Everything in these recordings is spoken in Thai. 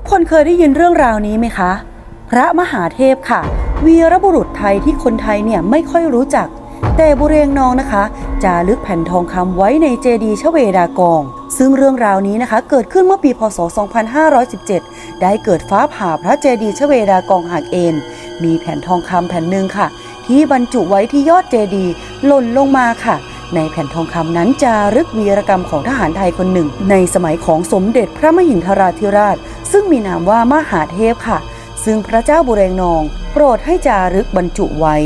ทุกคนเคยได้ยินเรื่องราวนี้ไหมคะ พระมหาเทพค่ะ วีรบุรุษไทยที่คนไทยเนี่ยไม่ค่อยรู้จัก แต่บุเรงนองนะคะจารึกแผ่นทองคำไว้ในเจดีย์ชเวดากอง ซึ่งเรื่องราวนี้นะคะเกิดขึ้นเมื่อปีพศ 2517 ได้เกิดฟ้าผ่าพระเจดีย์ชเวดากองหักเอ็นมีแผ่นทองคำแผ่นหนึ่งค่ะ ที่บรรจุไว้ที่ยอดเจดีย์หล่นลงมาค่ะในแผ่นทองคำนั้นจารึกวีรกรรมของทหารไทยคนหนึ่ง ในสมัยของสมเด็จพระมหินทราธิราช ซึ่งมีนามว่ามหาเทพค่ะ ซึ่งพระเจ้าบุเรงนอง โปรดให้จารึกบรรจุไว้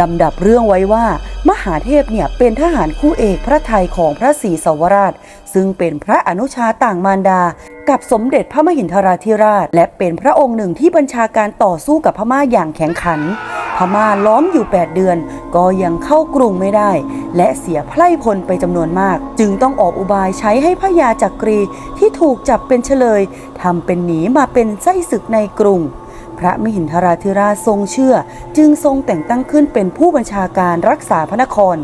ลำดับเรื่องไว้ว่า มหาเทพเนี่ยเป็นทหารคู่เอกพระไทยของพระศรีสวราช ซึ่งเป็นพระอนุชาต่างมารดา กับสมเด็จพระมหินทราธิราช และเป็นพระองค์หนึ่งที่บัญชาการต่อสู้กับพม่าอย่างแข็งขัน พม่าล้อมอยู่ 8 เดือน ก็ยังเข้ากรุงไม่ได้ และเสียไพร่พลไปจำนวนมาก จึงต้องออกอุบายใช้ให้พระยาจักรีที่ถูกจับเป็นเฉลยทำเป็นหนีมาเป็นไส้ศึกในกรุง พระมิหินทราธิราชทรงเชื่อ จึงทรงแต่งตั้งขึ้นเป็นผู้บัญชาการรักษาพระนคร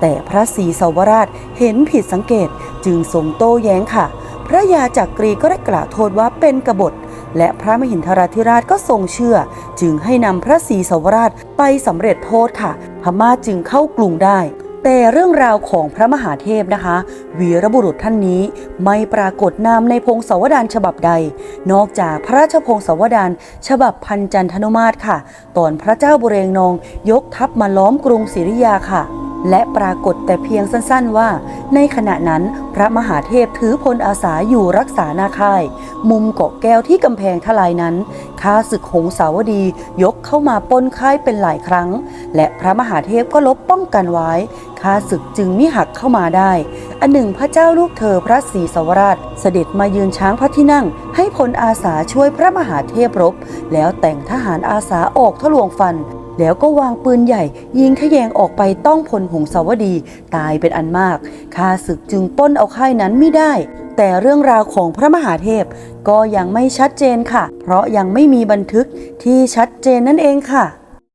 แต่พระศรีสวราชเห็นผิดสังเกตจึงทรงโต้แย้งค่ะ พระยาจักรีก็ได้กล่าวโทษว่าเป็นกบฏ และพระมหินทราธิราชก็ทรงเชื่อ จึงให้นำพระศรีสวราชไปสำเร็จโทษค่ะ พม่าจึงเข้ากรุงได้ แต่เรื่องราวของพระมหาเทพนะคะ วีรบุรุษท่านนี้ไม่ปรากฏนามในพงศาวดารฉบับใด นอกจากพระราชพงศาวดารฉบับพันจันทนุมาตรค่ะ ตอนพระเจ้าบุเรงนองยกทัพมาล้อมกรุงศรีริยาค่ะ และปรากฏแต่เพียงสั้นๆว่า ในขณะนั้นพระมหาเทพถือพลอาสาอยู่รักษานาค่าย มุมเกาะแก้วที่กำแพงทลายนั้นข้าศึกหงสาวดียกเข้ามาป้นค่ายเป็นหลายครั้ง และพระมหาเทพก็ลบป้องกันไว้ข้าศึกจึงมิหักเข้ามาได้ อันหนึ่งพระเจ้าลูกเธอพระศรีสวราช เสด็จมายืนช้างพระที่นั่ง ให้พลอาสาช่วยพระมหาเทพรบ แล้วแต่งทหารอาสาออกทะลวงฟัน แล้วก็วางปืนใหญ่ ยิงทะแยงออกไปต้องพลหงสาวดี ตายเป็นอันมากข้าศึกจึงป้นเอาค่ายนั้นไม่ได้ แต่เรื่องราวของพระมหาเทพก็ยังไม่ชัดเจนค่ะ เพราะยังไม่มีบันทึกที่ชัดเจนนั่นเองค่ะ